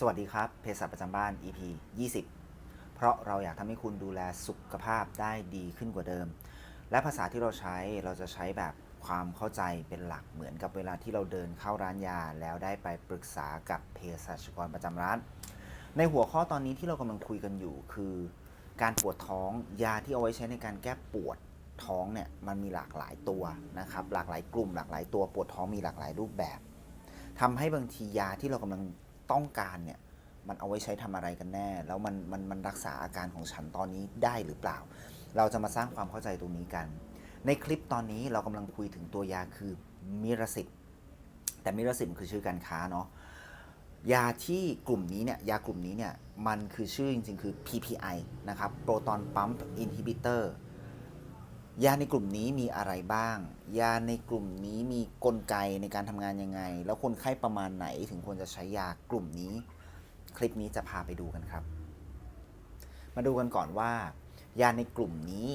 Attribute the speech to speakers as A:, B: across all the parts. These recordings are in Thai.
A: สวัสดีครับเภสัชประจำบ้าน EP 20 เพราะเราอยากทำให้คุณดูแลสุขภาพได้ดีขึ้นกว่าเดิม และภาษาที่เราใช้เราจะใช้แบบความเข้าใจเป็นหลักเหมือนกับเวลาที่เราเดินเข้าร้านยา แล้วได้ไปปรึกษากับเภสัชกรประจำร้าน ในหัวข้อตอนนี้ที่เรากำลังคุยกันอยู่คือ การปวดท้องยาที่เอาไว้ใช้ในการแก้ปวดท้องเนี่ยมันมีหลากหลายตัวนะครับหลากหลายกลุ่มหลากหลายตัวปวดท้องมีหลากหลายรูปแบบทำให้บางทียาที่เรากำลัง ต้องการเนี่ยมันเอาไว้ใช้ทำอะไรกันแน่ แล้วมันมันมันรักษาอาการของฉันตอนนี้ได้หรือเปล่า เราจะมาสร้างความเข้าใจตรงนี้กัน ในคลิปตอนนี้เรากำลังคุยถึงตัวยาคือมิราสิบแต่มิราสิบคือชื่อการค้าเนาะยาที่กลุ่มนี้เนี่ยยากลุ่มนี้เนี่ยมันคือชื่อจริงๆคือ PPI นะครับ Proton Pump Inhibitor ยาในกลุ่มนี้มีอะไรบ้าง ยาในกลุ่มนี้มีกลไกในการทำงานยังไง แล้วคนไข้ประมาณไหนถึงควรจะใช้ยากลุ่มนี้ คลิปนี้จะพาไปดูกันครับ มาดูกันก่อนว่า ยาในกลุ่มนี้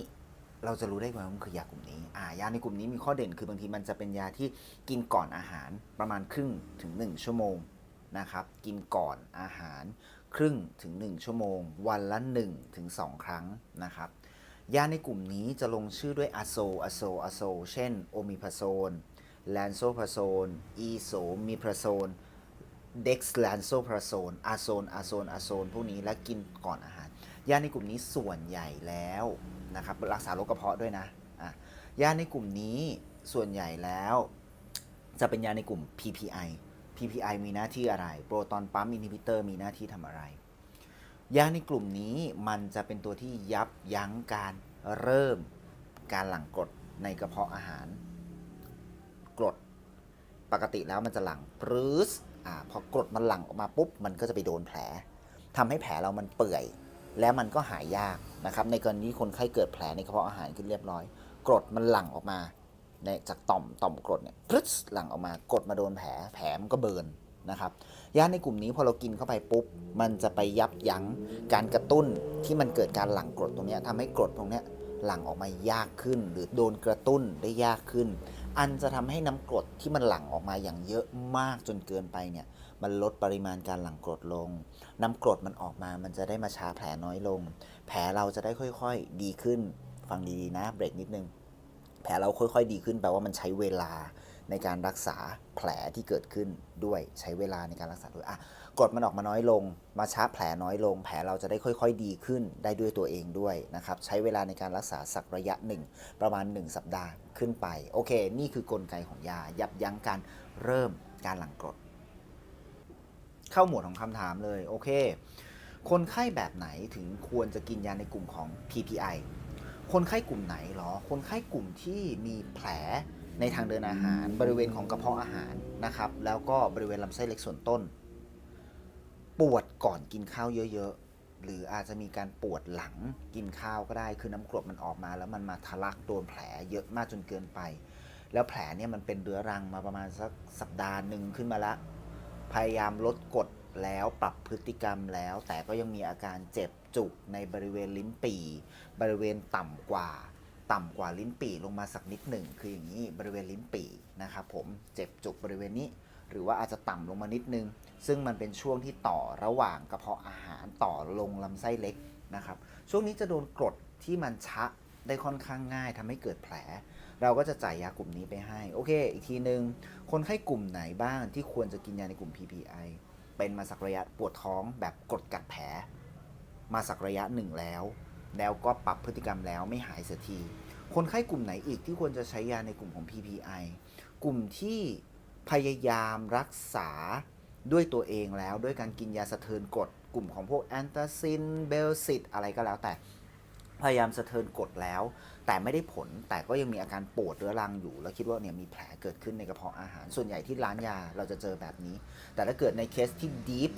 A: เราจะรู้ได้ไงว่ามันคือยากลุ่มนี้อ่ายาในกลุ่มนี้มีข้อเด่นคือบางทีมันจะเป็นยาที่กินก่อนอาหารประมาณครึ่งถึง 1 ชั่วโมงนะครับ กินก่อนอาหารครึ่งถึง 1 ชั่วโมง วันละ1ถึง2ครั้งนะครับ ยาในกลุ่มนี้จะลงชื่อด้วยอะโซอะโซอะโซ เช่น โอมิพาโซน แลนโซพาโซน อีโซมิพาโซน เด็กซ์แลนโซพาโซนอาโซนอาโซนอาโซน พวกนี้และกินก่อนอาหาร ยาในกลุ่มนี้ส่วนใหญ่แล้วนะครับ รักษาโรคกระเพาะด้วยนะะยาในกลุ่มนี้ส่วนใหญ่แล้ว จะเป็นยาในกลุ่ม PPI PPI มีหน้าที่อะไร โปรตอนปั๊มอินฮิบิเตอร์มีหน้าที่ทำอะไร ยาในกลุ่มนี้มันจะเป็นตัวที่ยับยั้งการเริ่มการหลั่งกรดในกระเพาะอาหาร กรดปกติแล้วมันจะหลั่งปรื้สอ่าพอกรดมันหลั่งออกมาปุ๊บมันก็จะไปโดนแผลทำให้แผลเรามันเปื่อย แล้วมันก็หายยากนะครับ ในกรณีคนไข้เกิดแผลในกระเพาะอาหารขึ้นเรียบร้อย กรดมันหลั่งออกมาในจากต่อมต่อมกรดเนี่ยพรึสหลั่งออกมากรดมาโดนแผลแผลมันก็เบิร์น นะครับยาในกลุ่มนี้พอเรากินเข้าไปปุ๊บ มันจะไปยับยั้งการกระตุ้นที่มันเกิดการหลั่งกรดตรงนี้ทำให้กรดตรงนี้หลั่งออกมายากขึ้น หรือโดนกระตุ้นได้ยากขึ้น อันจะทำให้น้ำกรดที่มันหลั่งออกมาอย่างเยอะมากจนเกินไปเนี่ย มันลดปริมาณการหลั่งกรดลง น้ำกรดมันออกมา มันจะได้มาชาแผลน้อยลง แผลเราจะได้ค่อยๆดีขึ้น ฟังดีๆนะ เบรกนิดนึง แผลเราค่อยๆดีขึ้นแปลว่ามันใช้เวลา ในการรักษาแผลที่เกิดขึ้นด้วยใช้เวลาในการรักษาด้วยอะกดมันออกมาน้อยลง มาช้าแผลน้อยลง แผลเราจะได้ค่อย ๆ ดีขึ้นได้ด้วยตัวเองด้วยนะครับ ใช้เวลาในการรักษาสักระยะหนึ่ง ประมาณ 1 สัปดาห์ขึ้นไป โอเค นี่คือกลไกของยา ยับยั้งการเริ่มการหลั่งกรด เข้าหมวดของคำถามเลย โอเค คนไข้แบบไหนถึงควรจะกินยาในกลุ่มของ PPI คนไข้กลุ่มไหนหรอ คนไข้กลุ่มที่มีแผล ในทางเดินอาหาร บริเวณของกระเพาะอาหารนะครับ แล้วก็บริเวณลำไส้เล็กส่วนต้น ปวดก่อนกินข้าวเยอะๆ หรืออาจจะมีการปวดหลังกินข้าวก็ได้ คือน้ำกรดมันออกมา แล้วมันมาทะลักโดนแผลเยอะมากจนเกินไป แล้วแผลเนี่ยมันเป็นเรื้อรังมาประมาณสักสัปดาห์หนึ่งขึ้นมาละ พยายามลดกดแล้วปรับพฤติกรรมแล้ว แต่ก็ยังมีอาการเจ็บจุกในบริเวณลิ้นปี่บริเวณต่ำกว่า ต่ำกว่าลิ้นปี่ลงมาสักนิดหนึ่งคืออย่างนี้บริเวณลิ้นปี่นะครับผมเจ็บจุกบริเวณนี้ หรือว่าอาจจะต่ำลงมานิดนึง ซึ่งมันเป็นช่วงที่ต่อระหว่างกระเพาะอาหารต่อลงลำไส้เล็กนะครับช่วงนี้จะโดนกรดที่มันชะได้ค่อนข้างง่ายทำให้เกิดแผล เราก็จะจ่ายยากลุ่มนี้ไปให้ โอเค อีกทีหนึ่งคนไข้กลุ่มไหนบ้างที่ควรจะกินยาในกลุ่ม PPI เป็นมาสักระยะปวดท้องแบบกดกัดแผล มาสักระยะหนึ่งแล้ว แล้วก็ปรับพฤติกรรมแล้วไม่หายเสียที คนไข้กลุ่มไหนอีกที่ควรจะใช้ยาในกลุ่มของ PPI กลุ่มที่พยายามรักษาด้วยตัวเองแล้วด้วยการกินยาสะเทินกดกลุ่มของพวกแอนตาซิน เบลซิตอะไรก็แล้วแต่ พยายามสะเทินกดแล้ว แต่ไม่ได้ผลแต่ก็ยังมีอาการปวดเรื้อรังอยู่ แล้วคิดว่าเนี่ยมีแผลเกิดขึ้นในกระเพาะอาหาร ส่วนใหญ่ที่ร้านยาเราจะเจอแบบนี้ แต่ถ้าเกิดในเคสที่ดีฟ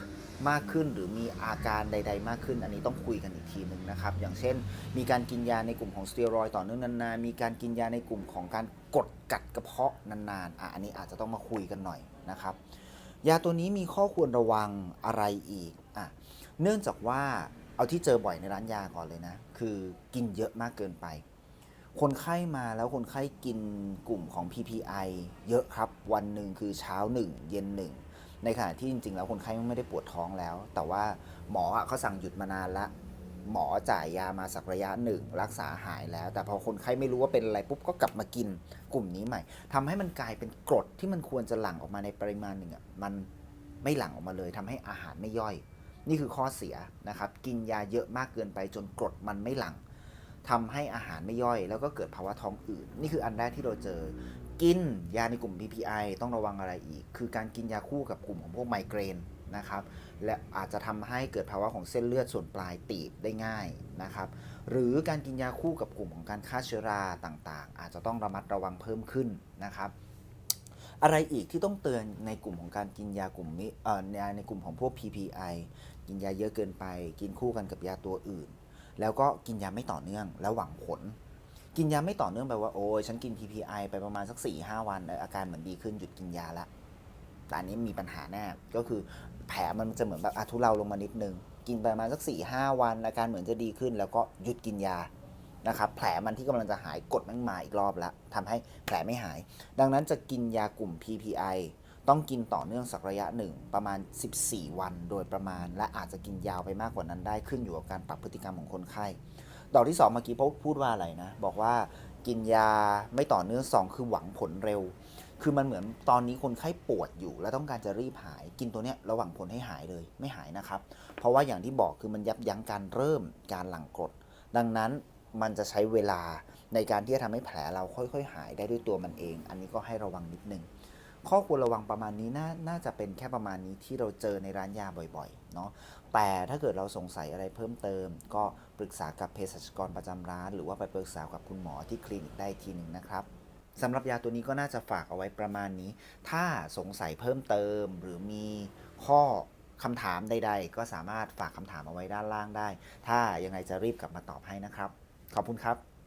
A: มากขึ้นหรือมีอาการใด ๆ มากขึ้น อันนี้ต้องคุยกันอีกทีหนึ่งนะครับ อย่างเช่น มีการกินยาในกลุ่มของสเตียรอยต่อเนื่องนานๆมีการกินยาในกลุ่มของการกดกัดกระเพาะนานๆอะอันนี้อาจจะต้องมาคุยกันหน่อยนะครับยาตัวนี้มีข้อควรระวังอะไรอีกอะเนื่องจากว่า เอาที่เจอบ่อยในร้านยาก่อนเลยนะ คือกินเยอะมากเกินไป คนไข้มาแล้วคนไข้กินกลุ่มของ PPI เยอะครับ วันหนึ่งคือเช้า1เย็น1ในขณะที่จริงๆ แล้วคนไข้ไม่ได้ปวดท้องแล้ว แต่ว่าหมอเขาสั่งหยุดมานานละหมอจ่ายยามาสักระยะหนึ่งรักษาหายแล้ว แต่พอคนไข้ไม่รู้ว่าเป็นอะไรปุ๊บก็กลับมากินกลุ่มนี้ใหม่ทำให้มันกลายเป็นกรดที่มันควรจะหลั่งออกมาในปริมาณหนึ่งอะมันไม่หลั่งออกมาเลยทำให้อาหารไม่ย่อย นี่คือข้อเสียนะครับ กินยาเยอะมากเกินไปจนกรดมันไม่หลั่งทำให้อาหารไม่ย่อย แล้วก็เกิดภาวะท้องอืดนี่คืออันแรกที่เราเจอ กินยาในกลุ่ม PPI ต้องระวังอะไรอีก คือการกินยาคู่กับกลุ่มของพวกไมเกรนนะครับและอาจจะทำให้เกิดภาวะของเส้นเลือดส่วนปลายตีบได้ง่ายนะครับ หรือการกินยาคู่กับกลุ่มของการฆ่าเชื้อราต่างๆ อาจจะต้องระมัดระวังเพิ่มขึ้นนะครับ อะไรอีกที่ต้องเตือนในกลุ่มของการกินยากลุ่มนี้เอ่อยาในกลุ่มของพวก PPI กินยาเยอะเกินไป กินคู่กันกับยาตัวอื่น แล้วก็กินยาไม่ต่อเนื่อง แล้วหวังผล กินยาไม่ต่อเนื่องแปลว่าโอ้ยฉันกิน PPI ไปประมาณสัก4ี่ห้าวันอาการเหมือนดีขึ้นหยุดกินยาละแต่อันนี้มีปัญหาแน่ก็คือแผลมันจะเหมือนแบบอะทุเลาลงมานิดนึง กินไปประมาณสัก4ี่ห้าวันอาการเหมือนจะดีขึ้น แล้วก็หยุดกินยา นะครับแผลมันที่กำลังจะหายกดมันมาอีกรอบแล้วทำให้แผลไม่หาย ดังนั้นจะกินยากลุ่ม PPI ต้องกินต่อเนื่องสักระยะหนึ่งประมาณ 14 วันโดยประมาณ และอาจจะกินยาวไปมากกว่านั้นได้ขึ้นอยู่กับการปรับพฤติกรรมของคนไข้ดอกที่สองเมื่อกี้พพูดว่าอะไรนะ บอกว่ากินยาไม่ต่อเนื่องสองคือหวังผลเร็ว คือมันเหมือนตอนนี้คนไข้ปวดอยู่ แล้วต้องการจะรีบหาย กินตัวเนี้ยระหว่างผลให้หายเลยไม่หายนะครับ เพราะว่าอย่างที่บอกคือมันยับยั้งการเริ่มการหลั่งกรดดังนั้น มันจะใช้เวลาในการที่จะทำให้แผลเราค่อย ๆ หายได้ด้วยตัวมันเอง อันนี้ก็ให้ระวังนิดนึง ข้อควรระวังประมาณนี้น่าน่าจะเป็นแค่ประมาณนี้ที่เราเจอในร้านยาบ่อยๆเนาะแต่ถ้าเกิดเราสงสัยอะไรเพิ่มเติม ก็ปรึกษากับเภสัชกรประจำร้าน หรือว่าไปปรึกษากับคุณหมอที่คลินิกได้ทีหนึ่งนะครับสำหรับยาตัวนี้ก็น่าจะฝากเอาไว้ประมาณนี้ ถ้าสงสัยเพิ่มเติม หรือมีข้อคำถามใด ๆ ก็สามารถฝากคำถามเอาไว้ด้านล่างได้ ถ้ายังไงจะรีบกลับมาตอบให้นะครับ ขอบคุณครับ